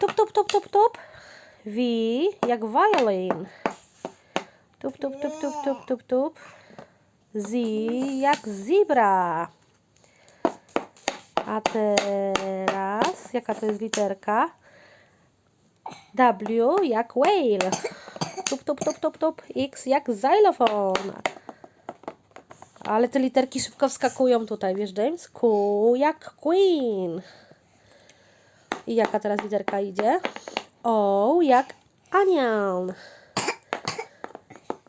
tup, tup, tup, tup, tup. V jak violin. Tup, tup, tup, tup, tup, tup, tup. Z jak zebra. A teraz, jaka to jest literka? W jak whale. Tup, tup, tup, tup, tup. X jak xylofon. Ale te literki szybko wskakują tutaj, wiesz James? Q jak queen. I jaka teraz literka idzie? O jak onion.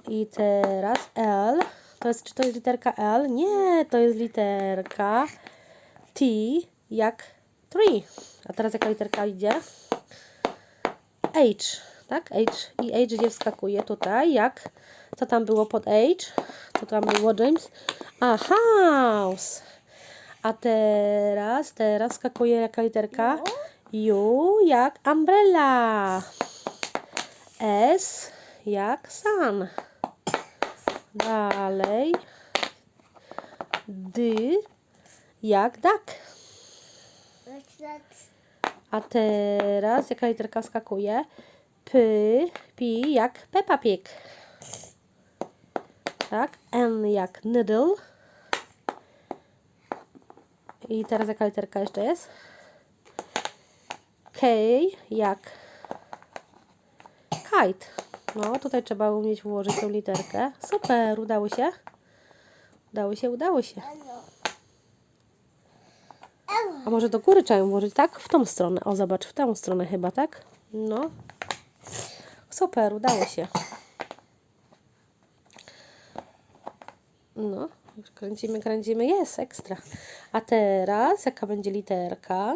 I teraz L. To jest, czy to jest literka L? Nie, to jest literka T jak tree. A teraz jaka literka idzie? H, tak? H. I H gdzie wskakuje tutaj, jak? Co tam było pod H? Co tam było, James? A, house. A teraz, teraz skakuje jaka literka? U jak umbrella. S jak sun. Dalej. D jak duck. A teraz jaka literka skakuje? P, P jak Peppa Pig. Tak? N jak noodle. I teraz jaka literka jeszcze jest? K jak kite. No, tutaj trzeba umieć włożyć tą literkę. Super, udało się? Udało się, udało się. A może do góry trzeba ją włożyć, tak? W tą stronę. O, zobacz, w tą stronę chyba, tak? No. Super, udało się. No, kręcimy, kręcimy. Jest, ekstra. A teraz, jaka będzie literka?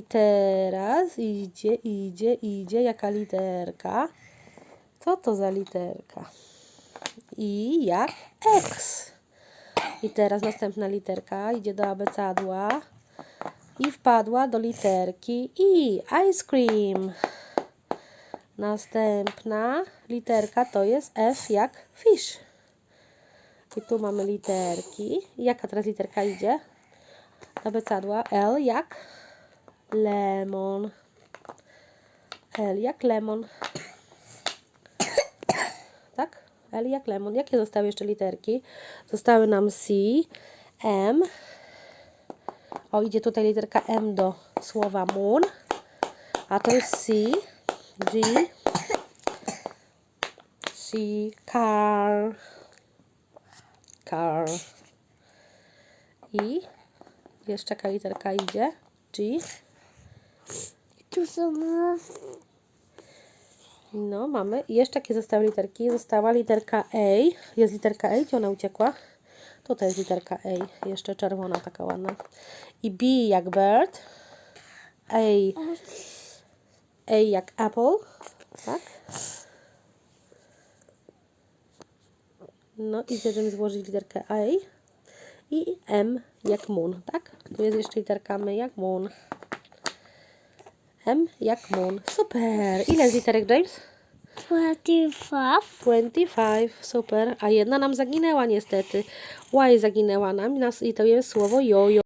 I teraz idzie, idzie, idzie. Jaka literka? Co to za literka? I jak X. I teraz następna literka idzie do abecadła i wpadła do literki I. Ice cream. Następna literka to jest F jak fish. I tu mamy literki. Jaka teraz literka idzie? Do abecadła L jak lemon. L jak lemon. Tak? L jak lemon. Jakie zostały jeszcze literki? Zostały nam C, M. O, idzie tutaj literka M do słowa moon. A to jest C, G, C, car, car. I jeszcze jaka literka idzie? G. Tu są No, mamy. I jeszcze jakie zostały literki? Została literka A. Jest literka A, gdzie ona uciekła? Tutaj jest literka A, jeszcze czerwona, taka ładna. I B jak bird. A, A jak apple. Tak? No i będziemy złożyć literkę A. I M jak moon, tak? Tu jest jeszcze literka M jak moon. M jak moon. Super. Ile jest literek, James? 25. 25, super. A jedna nam zaginęła niestety. Y zaginęła nam nas i to jest słowo jojo.